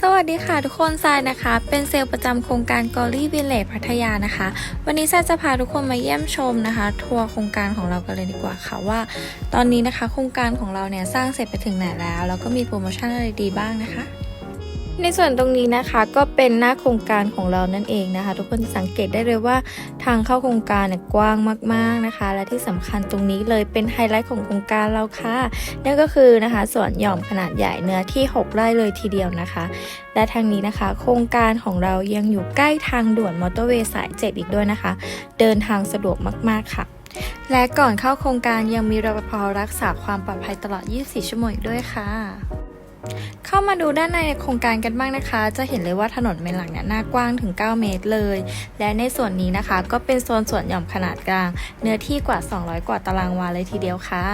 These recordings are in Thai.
สวัสดีค่ะทุกคนทรายนะคะ เป็นเซลล์ประจำโครงการกอรี่วิลเลจพัทยานะคะ วันนี้ทรายจะพาทุกคนมาเยี่ยมชมนะคะ ทัวร์โครงการของเรากันเลยดีกว่าค่ะว่า ตอนนี้นะคะโครงการของเราเนี่ยสร้างเสร็จไปถึงไหนแล้ว แล้วก็มีโปรโมชั่นอะไรดีบ้างนะคะ ในส่วนตรงนี้นะคะก็เป็นหน้าโครงการของเรานั่นเองนะคะ ทุกคนสังเกตได้เลยว่าทางเข้าโครงการเนี่ยกว้างมากๆนะคะ และที่สำคัญตรงนี้เลยเป็นไฮไลท์ของโครงการเราค่ะนั่นก็คือนะคะสวนหย่อมขนาดใหญ่เนื้อที่ 6 ไร่เลยทีเดียวนะคะ และทางนี้นะคะ โครงการของเรายังอยู่ใกล้ทางด่วนมอเตอร์เวย์สาย 7 อีกด้วยนะคะ เดินทางสะดวกมาก ๆค่ะและก่อนเข้าโครงการยังมีรปภรักษาความปลอดภัยตลอด 24 ชั่วโมงอีกด้วยค่ะ เข้ามาดูด้านในโครงการกันบ้างนะคะ จะเห็นเลยว่าถนนเมนหลังเนี่ยหน้ากว้างถึง 9 เมตรเลย และในส่วนนี้นะคะก็เป็นโซนสวนหย่อมขนาดกลาง เนื้อที่กว่า 200 กว่าตารางวาเลยทีเดียวค่ะ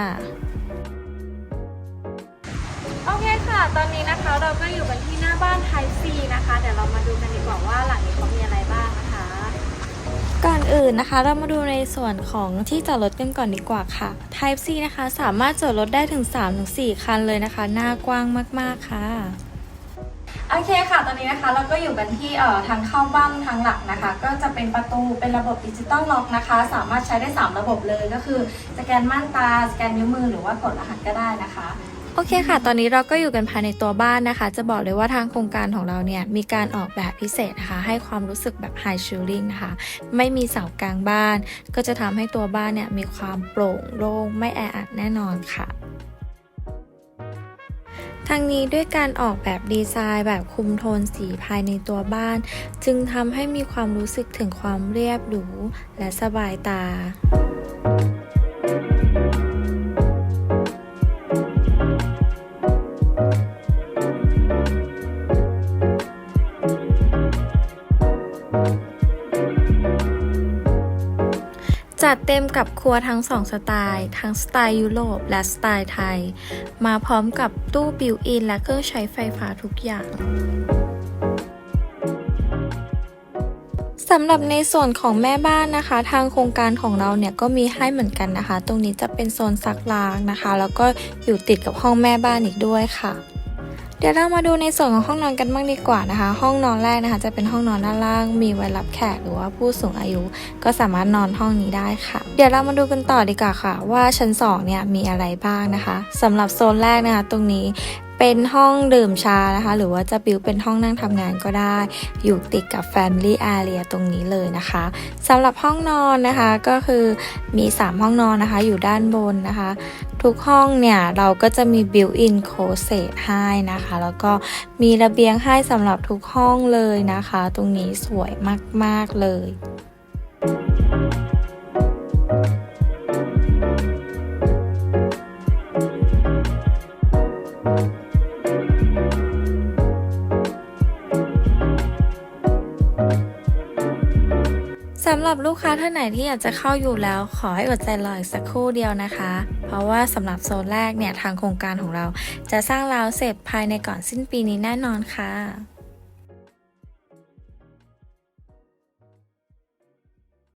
โอเคค่ะ ตอนนี้นะคะเราก็อยู่กันที่หน้าบ้านไทซีนะคะ เดี๋ยวเรามาดูกันดีกว่าว่าหลังนี้เขามีอะไรบ้างนะคะ ก่อนอื่นนะคะ เรามาดูในส่วนของที่จอดรถกันก่อนดีกว่าค่ะ Type C นะคะ สามารถจอดรถได้ถึง 3-4 คันเลยนะคะ หน้ากว้างมากๆค่ะโอเคค่ะ ตอนนี้นะคะเราก็อยู่กันที่เอ่อทางเข้าบ้านทางหลักนะคะ ก็จะเป็นประตูเป็นระบบดิจิตอลล็อกนะคะ สามารถใช้ได้ 3 ระบบเลยก็คือ สแกนม่านตา สแกนนิ้วมือหรือว่ากดรหัสก็ได้นะคะ โอเคค่ะ ตอนนี้เราก็อยู่กันภายในตัวบ้านนะคะ จะบอกเลยว่าทางโครงการของเราเนี่ยมีการออกแบบพิเศษนะคะ ให้ความรู้สึกแบบไฮชิลลิ่งนะคะ ไม่มีเสากลางบ้าน ก็จะทำให้ตัวบ้านเนี่ยมีความโปร่งโล่งไม่แออัดแน่นอนค่ะทางนี้ด้วยการออกแบบดีไซน์แบบคุมโทนสีภายในตัวบ้าน จึงทำให้มีความรู้สึกถึงความเรียบหรูและสบายตา จัดเต็มกับครัวทั้งสองสไตล์ ทั้งสไตล์ยุโรปและสไตล์ไทย มาพร้อมกับตู้บิวอินและเครื่องใช้ไฟฟ้าทุกอย่างสำหรับในส่วนของแม่บ้านนะคะ ทางโครงการของเราเนี่ยก็มีให้เหมือนกันนะคะ ตรงนี้จะเป็นโซนซักล้างนะคะ แล้วก็อยู่ติดกับห้องแม่บ้านอีกด้วยค่ะ เดี๋ยวเรามาดูในส่วนของห้องนอนกันบ้างดีกว่านะคะ ห้องนอนแรกนะคะ จะเป็นห้องนอนด้านล่าง มีไว้รับแขกหรือว่าผู้สูงอายุ ก็สามารถนอนห้องนี้ได้ค่ะ เดี๋ยวเรามาดูกันต่อดีกว่าค่ะ ว่าชั้น2เนี่ยมีอะไรบ้างนะคะสำหรับโซนแรกนะคะ ตรงนี้ เป็นห้องดื่มชานะคะ หรือว่าจะบิวเป็นห้องนั่งทำงานก็ได้ อยู่ติดกับ Family Area ตรงนี้เลยนะคะสำหรับห้องนอนนะคะก็คือมี 3 ห้องนอนนะคะ อยู่ด้านบนนะคะ ทุกห้องเนี่ย เราก็จะมี built-in closet ให้นะคะ แล้วก็มีระเบียงให้สำหรับทุกห้องเลยนะคะ ตรงนี้สวยมาก ๆ เลยำหรับลูกค้าท่านไหนที่อยากจะเข้าอยู่แล้ว ขอให้อดใจรออีกสักครู่เดียวนะคะ เพราะว่าสำหรับโซนแรกเนี่ยทางโครงการของเรา จะสร้างราวเสร็จภายในก่อนสิ้นปีนี้แน่นอนค่ะ